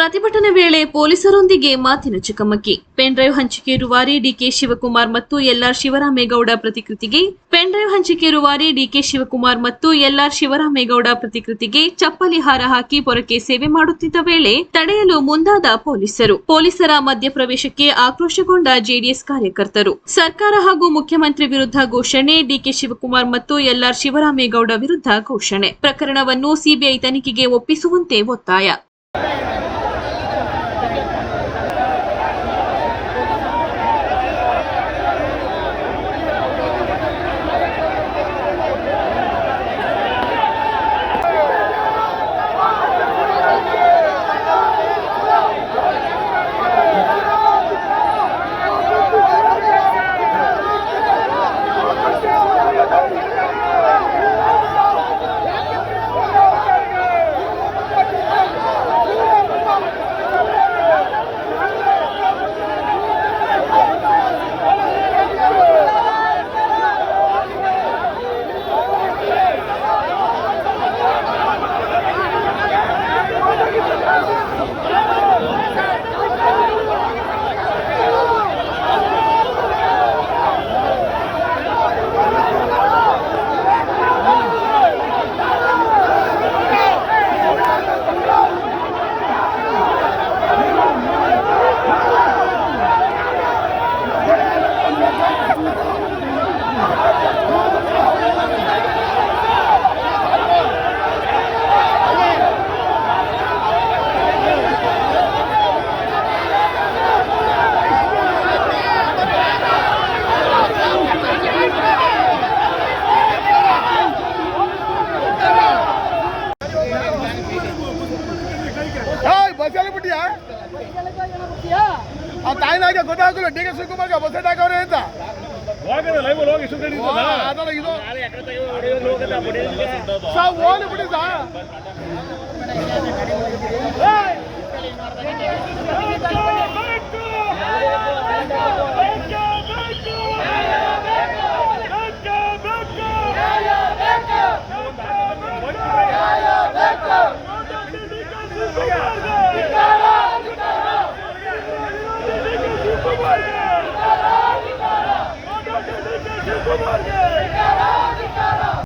ಪ್ರತಿಭಟನೆ ವೇಳೆ ಪೊಲೀಸರೊಂದಿಗೆ ಮಾತಿನ ಚಕಮಕಿ. ಪೆನ್ ಡ್ರೈವ್ ಹಂಚಿಕೆ ರೂವಾರಿ ಡಿಕೆ ಶಿವಕುಮಾರ್ ಮತ್ತು ಎಲ್ಆರ್ ಶಿವರಾಮೇಗೌಡ ಪ್ರತಿಕೃತಿಗೆ ಪೆನ್ ಡ್ರೈವ್ ಹಂಚಿಕೆ ರೂವಾರಿ ಡಿಕೆ ಶಿವಕುಮಾರ್ ಮತ್ತು ಎಲ್ಆರ್ ಶಿವರಾಮೇಗೌಡ ಪ್ರತಿಕೃತಿಗೆ ಚಪ್ಪಲಿ ಹಾರ ಹಾಕಿ ಪೊರಕೆ ಸೇವೆ ಮಾಡುತ್ತಿದ್ದ ವೇಳೆ ತಡೆಯಲು ಮುಂದಾದ ಪೊಲೀಸರು. ಪೊಲೀಸರ ಮಧ್ಯಪ್ರವೇಶಕ್ಕೆ ಆಕ್ರೋಶಗೊಂಡ ಜೆಡಿಎಸ್ ಕಾರ್ಯಕರ್ತರು. ಸರ್ಕಾರ ಹಾಗೂ ಮುಖ್ಯಮಂತ್ರಿ ವಿರುದ್ಧ ಘೋಷಣೆ ಡಿಕೆ ಶಿವಕುಮಾರ್ ಮತ್ತು ಎಲ್ಆರ್ ಶಿವರಾಮೇಗೌಡ ವಿರುದ್ಧ ಘೋಷಣೆ. ಪ್ರಕರಣವನ್ನು ಸಿಬಿಐ ತನಿಖೆಗೆ ಒಪ್ಪಿಸುವಂತೆ ಒತ್ತಾಯ. ಏಯ್ ಬಸ್ ಎಲ್ಲಿ ಬಿಟ್ಟಿಯಾ ಆ ತಾಯಿನಾಗೆ ಗೊತ್ತಾಗಲ್ಲ ಡಿ ಕೆ ಶಿವಕುಮಾರ್ಗೆ ಬಸ್ ಹಾಕವ್ರೆ ಅಂತ. ಹೋಗದ ಲೈವ್ ಹೋಗಿ ಬಿಡಿ ಸಾ.